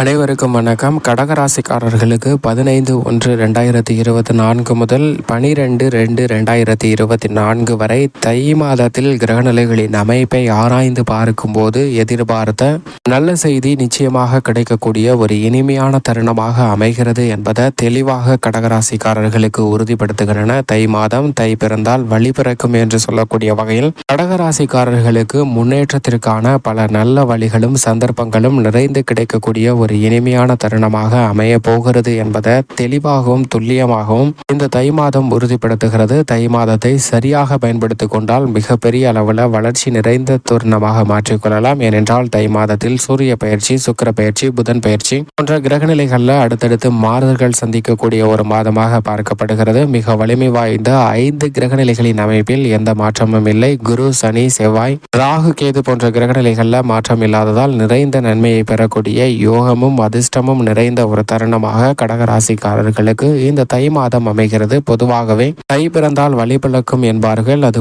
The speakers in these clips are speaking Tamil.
அனைவருக்கும் வணக்கம். கடகராசிக்காரர்களுக்கு பதினைந்து ஒன்று ரெண்டாயிரத்தி இருபத்தி நான்கு முதல் பனிரெண்டு ரெண்டு ரெண்டாயிரத்தி இருபத்தி நான்கு வரை தை மாதத்தில் கிரகநிலைகளின் அமைப்பை ஆராய்ந்து பார்க்கும்போது எதிர்பார்த்த நல்ல செய்தி நிச்சயமாக கிடைக்கக்கூடிய ஒரு இனிமையான தருணமாக அமைகிறது என்பதை தெளிவாக கடகராசிக்காரர்களுக்கு உறுதிப்படுத்துகின்றன தை மாதம் தை பிறந்தால் வழி பிறக்கும் என்று சொல்லக்கூடிய வகையில் கடகராசிக்காரர்களுக்கு முன்னேற்றத்திற்கான பல நல்ல வழிகளும் சந்தர்ப்பங்களும் நிறைந்து கிடைக்கக்கூடிய ஒரு இனிமையான தருணமாக அமைய போகிறது என்பதை தெளிவாகவும் துல்லியமாகவும் இந்த தை மாதம் உறுதிப்படுத்துகிறது. தை மாதத்தை சரியாக பயன்படுத்தி கொண்டால் மிகப்பெரிய அளவில் வளர்ச்சி நிறைந்த தருணமாக மாற்றிக்கொள்ளலாம் ஏனென்றால் தை மாதத்தில் சூரிய பயிற்சி சுக்கர பயிற்சி புதன் பயிற்சி போன்ற கிரகநிலைகளில் அடுத்தடுத்து மாறுதல்கள் சந்திக்கக்கூடிய ஒரு மாதமாக பார்க்கப்படுகிறது. மிக வலிமை வாய்ந்த ஐந்து கிரகநிலைகளின் அமைப்பில் எந்த மாற்றமும் இல்லை. குரு சனி செவ்வாய் ராகு கேது போன்ற கிரகநிலைகளில் மாற்றம் இல்லாததால் நிறைந்த நன்மையை பெறக்கூடிய யோகம் யோகமும் அதிர்ஷ்டமும் நிறைந்த ஒரு தருணமாக கடகராசிக்காரர்களுக்கு இந்த தை மாதம் அமைகிறது. பொதுவாகவே தை பிறந்தால் வழிபிழக்கும் என்பார்கள். அது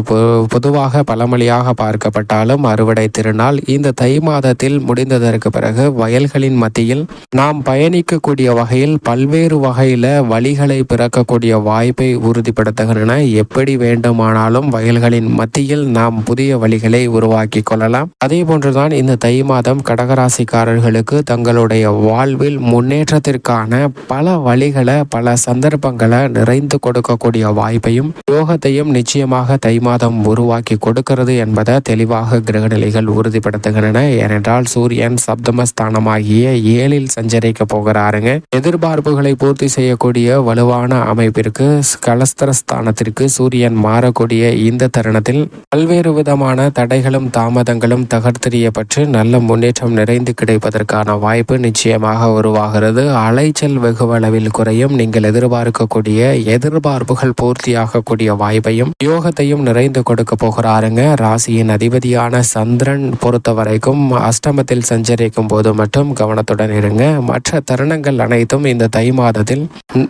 பொதுவாக பழமொழியாக பார்க்கப்பட்டாலும் அறுவடை திருநாள் இந்த தை மாதத்தில் முடிந்ததற்கு பிறகு வயல்களின் மத்தியில் நாம் பயணிக்கக்கூடிய வகையில் பல்வேறு வகையில வழிகளை பிறக்கக்கூடிய வாய்ப்பை உறுதிப்படுத்துகின்றன. எப்படி வேண்டுமானாலும் வயல்களின் மத்தியில் நாம் புதிய வழிகளை உருவாக்கி கொள்ளலாம். அதே போன்றுதான் இந்த தை மாதம் கடகராசிக்காரர்களுக்கு தங்களுடைய வாழ்வில் முன்னேற்றத்திற்கான பல வழிகளை பல சந்தர்ப்பங்களை நிறைந்து கொடுக்கக்கூடிய வாய்ப்பையும் யோகத்தையும் நிச்சயமாக தை மாதம் உருவாக்கி கொடுக்கிறது என்பதை தெளிவாக கிரகநிலைகள் உறுதிப்படுத்துகின்றன. ஏனென்றால் சூரியன் சப்தமஸ்தானமாகிய ஏழில் சஞ்சரிக்க போகிறாருங்க. எதிர்பார்ப்புகளை பூர்த்தி செய்யக்கூடிய வலுவான அமைப்பிற்கு கலஸ்தரஸ்தானத்திற்கு சூரியன் மாறக்கூடிய இந்த தருணத்தில் பல்வேறு விதமான தடைகளும் தாமதங்களும் தகர்த்தெறியப்பட்டு நல்ல முன்னேற்றம் நிறைந்து கிடைப்பதற்கான வாய்ப்பு நிச்சயமாக உருவாகிறது. அலைச்சல் வெகுவளவில் குறையும். நீங்கள் எதிர்பார்க்கக்கூடிய எதிர்பார்ப்புகள் பூர்த்தியாகக்கூடிய வாய்ப்பையும் யோகத்தையும் நிறைந்து கொடுக்க போகிறாருங்க. ராசியின் அதிபதியான சந்திரன் பொறுத்த வரைக்கும் அஷ்டமத்தில் சஞ்சரிக்கும் போது மட்டும் கவனத்துடன் இருங்க. மற்ற தருணங்கள் அனைத்தும் இந்த தை மாதத்தில்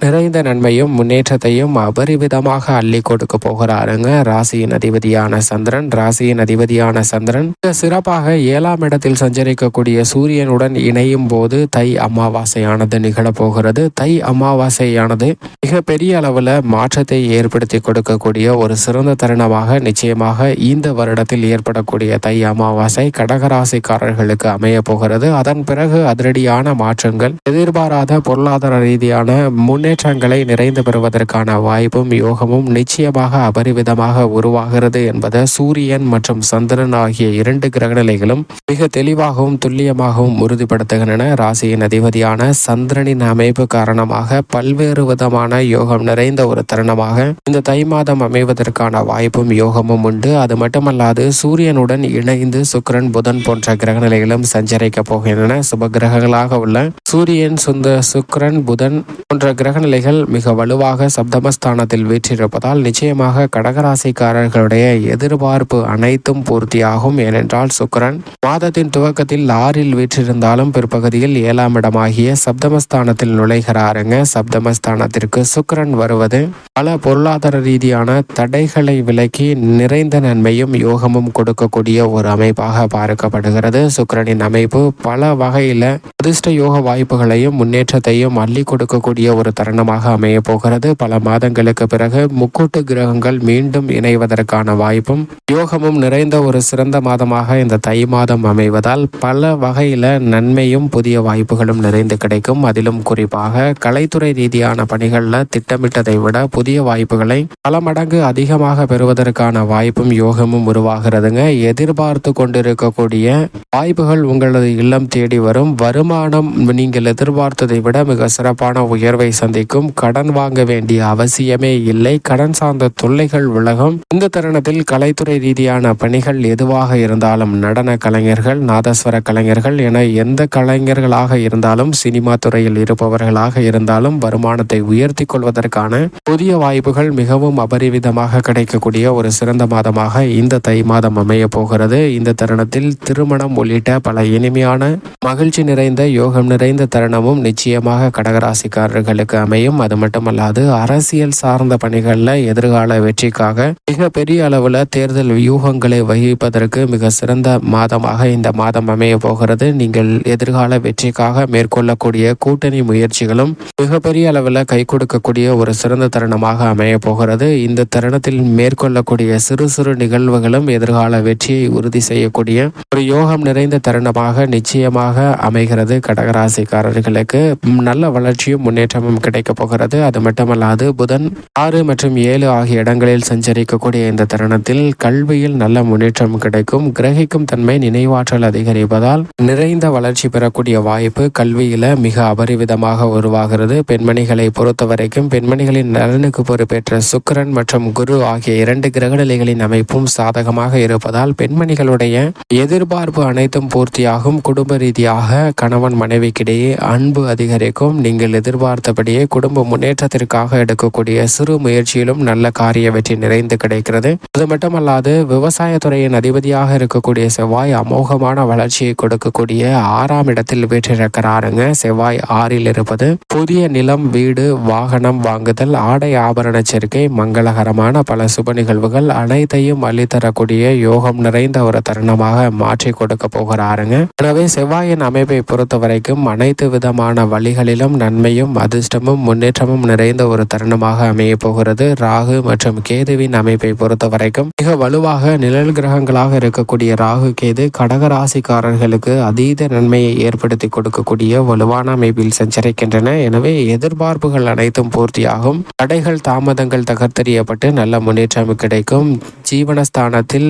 நிறைந்த நன்மையும் முன்னேற்றத்தையும் அபரிவிதமாக அள்ளி கொடுக்க போகிறாருங்க. ராசியின் அதிபதியான சந்திரன் ராசியின் அதிபதியான சந்திரன். சிறப்பாக ஏழாம் இடத்தில் சஞ்சரிக்கக்கூடிய சூரியனுடன் இணையும் போது போகிறது. தை அமாவாசையானது நிகழப்போகிறது தை அமாவாசையானது மிகப்பெரிய அளவில் மாற்றத்தை ஏற்படுத்தி கொடுக்கக்கூடிய ஒரு சிறந்த தருணமாக நிச்சயமாக இந்த வருடத்தில் ஏற்படக்கூடிய தை அமாவாசை கடகராசிக்காரர்களுக்கு அமைய போகிறது. அதன் பிறகு அதிரடியான மாற்றங்கள் எதிர்பாராத பொருளாதார ரீதியான முன்னேற்றங்களை நிறைந்து பெறுவதற்கான வாய்ப்பும் யோகமும் நிச்சயமாக அபரிவிதமாக உருவாகிறது என்பதை சூரியன் மற்றும் சந்திரன் ஆகிய இரண்டு கிரகநிலைகளும் மிக தெளிவாகவும் துல்லியமாகவும் உறுதிப்படுத்துகின்றன. ராசியின் அதிபதியான சந்திரனின் அமைப்பு காரணமாக பல்வேறு விதமான யோகம் நிறைந்த ஒரு தருணமாக இந்த தை மாதம் அமைவதற்கான வாய்ப்பும் யோகமும் உண்டு. அது மட்டுமல்லாது சூரியனுடன் இணைந்து சுக்கரன் புதன் போன்ற கிரகநிலைகளும் சஞ்சரிக்க போகின்றன. சுப கிரகங்களாக உள்ள சூரியன் சுந்த சுக்கரன் புதன் போன்ற கிரகநிலைகள் மிக வலுவாக சப்தமஸ்தானத்தில் வீற்றிருப்பதால் நிச்சயமாக கடகராசிக்காரர்களுடைய எதிர்பார்ப்பு அனைத்தும் பூர்த்தியாகும். ஏனென்றால் சுக்கரன் மாதத்தின் துவக்கத்தில் ஆறில் வீற்றிருந்தாலும் பிற்பகுதியில் ஏழாம் இடமாகிய சப்தமஸ்தானத்தில் நுழைகிறாருங்க. சப்தமஸ்தானத்திற்கு சுக்கரன் வருவது பல பொருளாதார ரீதியான தடைகளை விலக்கி நிறைந்த நன்மையும் யோகமும் கொடுக்கக்கூடிய ஒரு அமைப்பாக பார்க்கப்படுகிறது. சுக்கரனின் அமைப்பு பல வகையில அதிர்ஷ்ட யோக வாய்ப்புகளையும் முன்னேற்றத்தையும் அள்ளி கொடுக்கக்கூடிய ஒரு தருணமாக அமைய போகிறது. பல மாதங்களுக்கு பிறகு முக்கூட்டு கிரகங்கள் மீண்டும் இணைவதற்கான வாய்ப்பும் யோகமும் நிறைந்த ஒரு சிறந்த மாதமாக இந்த தை மாதம் அமைவதால் பல வகையில நன்மையும் புதிய வாய்ப்புகளும் நிறைந்து கிடைக்கும். அதிலும் குறிப்பாக கலைத்துறை ரீதியான பணிகளில் திட்டமிட்டதை விட புதிய வாய்ப்புகளை பல மடங்கு அதிகமாக பெறுவதற்கான வாய்ப்பும் யோகமும் உருவாகிறதுங்க. எதிர்பார்த்து கொண்டிருக்கக்கூடிய வாய்ப்புகள் உங்களது இல்லம் தேடி வரும். வருமானம் நீங்கள் எதிர்பார்த்ததை விட மிக சிறப்பான உயர்வை சந்திக்கும். கடன் வாங்க வேண்டிய அவசியமே இல்லை. கடன் சார்ந்த தொல்லைகள் விலகும். இந்த தருணத்தில் கலைத்துறை ரீதியான பணிகள் எதுவாக இருந்தாலும் நடன கலைஞர்கள் நாதஸ்வர கலைஞர்கள் என எந்த கலைஞர்கள் நபர்களாக இருந்தாலும் சினிமா துறையில் இருப்பவர்களாக இருந்தாலும் வருமானத்தை உயர்த்தி கொள்வதற்கான புதிய வாய்ப்புகள் மிகவும் அபரிவிதமாக கிடைக்கக்கூடிய ஒரு சிறந்த மாதமாக இந்த தை மாதம் அமைய போகிறது. இந்த தருணத்தில் திருமணம் உள்ளிட்ட பல இனிமையான மகிழ்ச்சி நிறைந்த யோகம் நிறைந்த தருணமும் நிச்சயமாக கடகராசிக்காரர்களுக்கு அமையும். அது மட்டுமல்லாது அரசியல் சார்ந்த பணிகளில் எதிர்கால வெற்றிக்காக மிக பெரிய அளவில் தேர்தல் வியூகங்களை வகிப்பதற்கு மிக சிறந்த மாதமாக இந்த மாதம் அமைய போகிறது. நீங்கள் எதிர்கால வெற்றி வெற்றிக்காக மேற்கொள்ளக்கூடிய கூட்டணி முயற்சிகளும் மிகப்பெரிய அளவில் கை கொடுக்கக்கூடிய ஒரு சிறந்த தருணமாக அமைய போகிறது. இந்த தருணத்தில் மேற்கொள்ளக்கூடிய சிறு சிறு நிகழ்வுகளும் எதிர்கால வெற்றியை உறுதி செய்யக்கூடிய ஒரு யோகம் நிறைந்த தருணமாக நிச்சயமாக அமைகிறது கடகராசிக்காரர்களுக்கு. நல்ல வளர்ச்சியும் முன்னேற்றமும் கிடைக்கப் போகிறது. அது மட்டுமல்லாது புதன் ஆறு மற்றும் ஏழு ஆகிய இடங்களில் சஞ்சரிக்கக்கூடிய இந்த தருணத்தில் கல்வியில் நல்ல முன்னேற்றம் கிடைக்கும். கிரகிக்கும் தன்மை நினைவாற்றல் அதிகரிப்பதால் நிறைந்த வளர்ச்சி பெறக்கூடிய வாய்ப்பு கல்வியில் மிக அபரிவிதமாக உருவாகிறது. பெண்மணிகளை பொறுத்தவரைக்கும் பெண்மணிகளின் நலனுக்கு பொறுப்பேற்ற சுக்கிரன் மற்றும் குரு ஆகிய இரண்டு கிரகநிலைகளின் அமைப்பும் சாதகமாக இருப்பதால் பெண்மணிகளுடைய எதிர்பார்ப்பு அனைத்தும் பூர்த்தியாகும். குடும்ப ரீதியாக கணவன் மனைவிக்கிடையே அன்பு அதிகரிக்கும். நீங்கள் எதிர்பார்த்தபடியே குடும்ப முன்னேற்றத்திற்காக எடுக்கக்கூடிய சிறு முயற்சியிலும் நல்ல காரிய வெற்றி நிறைந்து கிடைக்கிறது. அது மட்டுமல்லாது விவசாயத்துறையின் அதிபதியாக இருக்கக்கூடிய செவ்வாய் அமோகமான வளர்ச்சியை கொடுக்கக்கூடிய ஆறாம் இடத்தில் பெற்றிருக்கிறாருங்க செவ்வாய் ஆறில் இருப்பது புதிய நிலம் வீடு வாகனம் வாங்குதல் ஆடை ஆபரண சேர்க்கை மங்களகரமான பல சுப நிகழ்வுகள் அனைத்தையும் அள்ளித்தரக்கூடிய யோகம் நிறைந்த ஒரு தருணமாக மாற்றி கொடுக்க போகிறாருங்க. எனவே செவ்வாயின் அமைப்பை பொறுத்த வரைக்கும் அனைத்து விதமான வழிகளிலும் நன்மையும் அதிர்ஷ்டமும் முன்னேற்றமும் நிறைந்த ஒரு தருணமாக அமைய போகிறது. ராகு மற்றும் கேதுவின் அமைப்பை பொறுத்த வரைக்கும் மிக வலுவாக நிழல் கிரகங்களாக இருக்கக்கூடிய ராகு கேது கடக ராசிக்காரர்களுக்கு அதீத நன்மையை ஏற்படுத்தி ஏற்படுத்தி கொடுக்கக்கூடிய வலுவான அமைப்பில் சஞ்சரிக்கின்றன. எனவே எதிர்பார்ப்புகள் அனைத்தும் பூர்த்தியாகும். தடைகள் தாமதங்கள் தகர்த்தெறியப்பட்டு நல்ல முன்னேற்றம் கிடைக்கும். ஜீவனஸ்தானத்தில்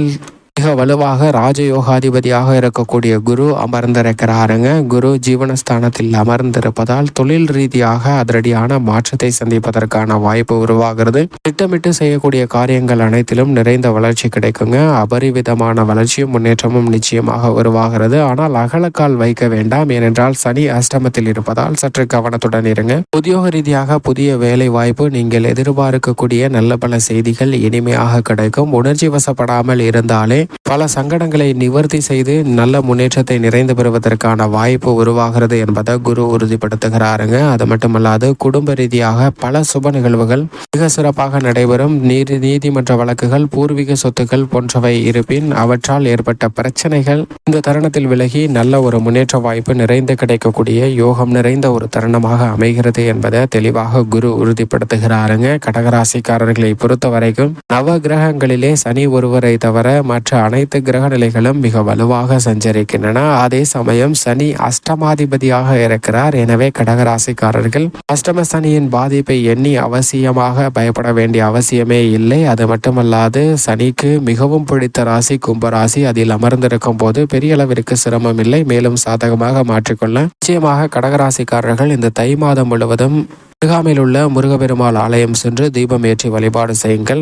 மிக வலுவாக ராஜயோகாதிபதியாக இருக்கக்கூடிய குரு அமர்ந்திருக்கிறாருங்க. குரு ஜீவனஸ்தானத்தில் அமர்ந்திருப்பதால் தொழில் ரீதியாக அதிரடியான மாற்றத்தை சந்திப்பதற்கான வாய்ப்பு உருவாகிறது. திட்டமிட்டு செய்யக்கூடிய காரியங்கள் அனைத்திலும் நிறைந்த வளர்ச்சி கிடைக்குங்க. அபரிவிதமான வளர்ச்சியும் முன்னேற்றமும் நிச்சயமாக உருவாகிறது. ஆனால் அகலக்கால் வைக்க வேண்டாம். ஏனென்றால் சனி அஷ்டமத்தில் இருப்பதால் சற்று கவனத்துடன் இருங்க. உத்தியோக ரீதியாக புதிய வேலை வாய்ப்பு நீங்கள் எதிர்பார்க்கக்கூடிய நல்ல பல செய்திகள் இனிமையாக கிடைக்கும். உணர்ச்சி வசப்படாமல் இருந்தாலே பல சங்கடங்களை நிவர்த்தி செய்து நல்ல முன்னேற்றத்தை நிறைந்து பெறுவதற்கான வாய்ப்பு உருவாகிறது என்பதை குரு உறுதிப்படுத்துகிறாருங்க. அது மட்டுமல்லாது குடும்ப ரீதியாக பல சுப நிகழ்வுகள் மிக சிறப்பாக நடைபெறும். நீதி நீதிமன்ற வழக்குகள் பூர்வீக சொத்துக்கள் போன்றவை இருப்பின் அவற்றால் ஏற்பட்ட பிரச்சனைகள் இந்த தருணத்தில் விலகி நல்ல ஒரு முன்னேற்ற வாய்ப்பு நிறைந்து கிடைக்கக்கூடிய யோகம் நிறைந்த ஒரு தருணமாக அமைகிறது என்பதை தெளிவாக குரு உறுதிப்படுத்துகிறாருங்க. கடகராசிக்காரர்களை பொறுத்த வரைக்கும் நவ கிரகங்களிலே சனி ஒருவரை தவிர மற்ற அனைத்து கிரக நிலைகளும் மிக வலுவாக சஞ்சரிக்கின்றன. அதே சமயம் சனி அஷ்டமாதிபதியாக இருக்கிறார். எனவே கடகராசிக்காரர்கள் அஷ்டம சனியின் பாதிப்பை எண்ணி அவசியமாக பயப்பட வேண்டிய அவசியமே இல்லை. அது மட்டுமல்லாது சனிக்கு மிகவும் பிடித்த ராசி கும்பராசி அதில் அமர்ந்திருக்கும் போது பெரிய அளவிற்கு சிரமம் இல்லை. மேலும் சாதகமாக மாற்றிக்கொள்ள நிச்சயமாக கடகராசிக்காரர்கள் இந்த தை மாதம் முழுவதும் அருகாமையில் உள்ள முருகப்பெருமாள் ஆலயம் சென்று தீபம் ஏற்றி வழிபாடு செய்யுங்கள்.